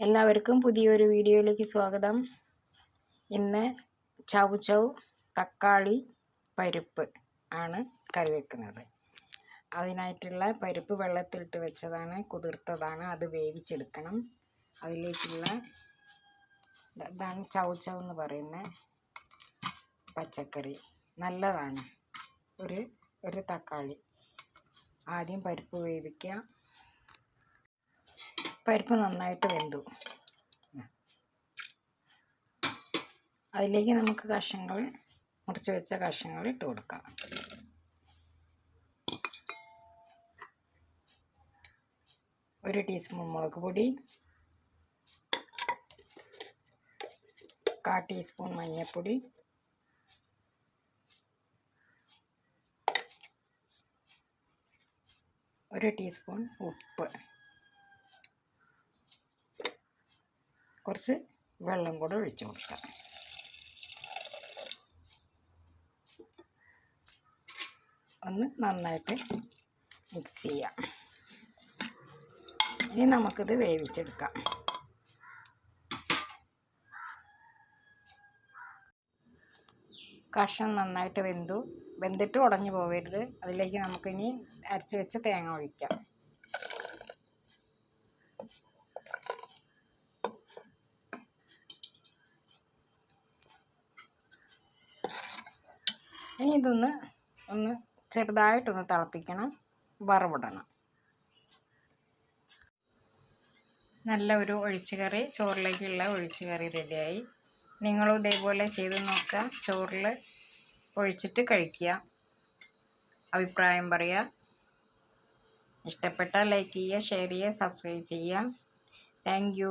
എല്ലാവർക്കും പുതിയൊരു വീഡിയോയിലേക്ക് സ്വാഗതം. ഇന്ന് ചവ് ചവ് തക്കാളി പരിപ്പ് ആണ് കറി വെക്കുന്നത്. അതിനായിട്ടുള്ള പരിപ്പ് വെള്ളത്തിലിട്ട് വെച്ചതാണ് കുതിർത്തതാണ് അത് വേവിച്ചെടുക്കണം. അതിലേക്കുള്ള ഇതാണ് ചവ് ചവ് എന്ന് പറയുന്ന പച്ചക്കറി. നല്ലതാണ്. ഒരു ഒരു തക്കാളി. ആദ്യം പരിപ്പ് വേവിക്കുക. പരിപ്പ് നന്നായിട്ട് വെന്തു. അതിലേക്ക് നമുക്ക് കഷ്ണങ്ങൾ മുറിച്ച് വെച്ച കഷ്ണങ്ങൾ ഇട്ട് കൊടുക്കാം. ഒരു ടീസ്പൂൺ മുളക് പൊടി കാ ടീസ്പൂൺ മഞ്ഞൾപ്പൊടി ഒരു ടീസ്പൂൺ ഉപ്പ്. കുറച്ച് വെള്ളം കൂടെ ഒഴിച്ചു കൊടുക്കാം. ഒന്ന് നന്നായിട്ട് മിക്സ് ചെയ്യാം. ഇനി നമുക്കിത് വേവിച്ചെടുക്കാം. കഷ്ണം നന്നായിട്ട് വെന്തു. വെന്തിട്ട് ഉടഞ്ഞു പോകരുത് അതിലേക്ക് നമുക്കിനി അരച്ച് വെച്ച് തേങ്ങ ഒഴിക്കാം. ഇനി ഇതൊന്ന് ഒന്ന് ചെറുതായിട്ടൊന്ന് തിളപ്പിക്കണം. വറവിടണം. നല്ല ഒരു ഒഴിച്ചുകറി ചോറിലേക്കുള്ള ഒഴിച്ചുകറി റെഡിയായി. നിങ്ങളും ഇതേപോലെ ചെയ്ത് നോക്കുക. ചോറിൽ ഒഴിച്ചിട്ട് കഴിക്കുക. അഭിപ്രായം പറയുക. ഇഷ്ടപ്പെട്ടാൽ ലൈക്ക് ചെയ്യുക ഷെയർ ചെയ്യുക സബ്സ്ക്രൈബ് ചെയ്യുക. താങ്ക്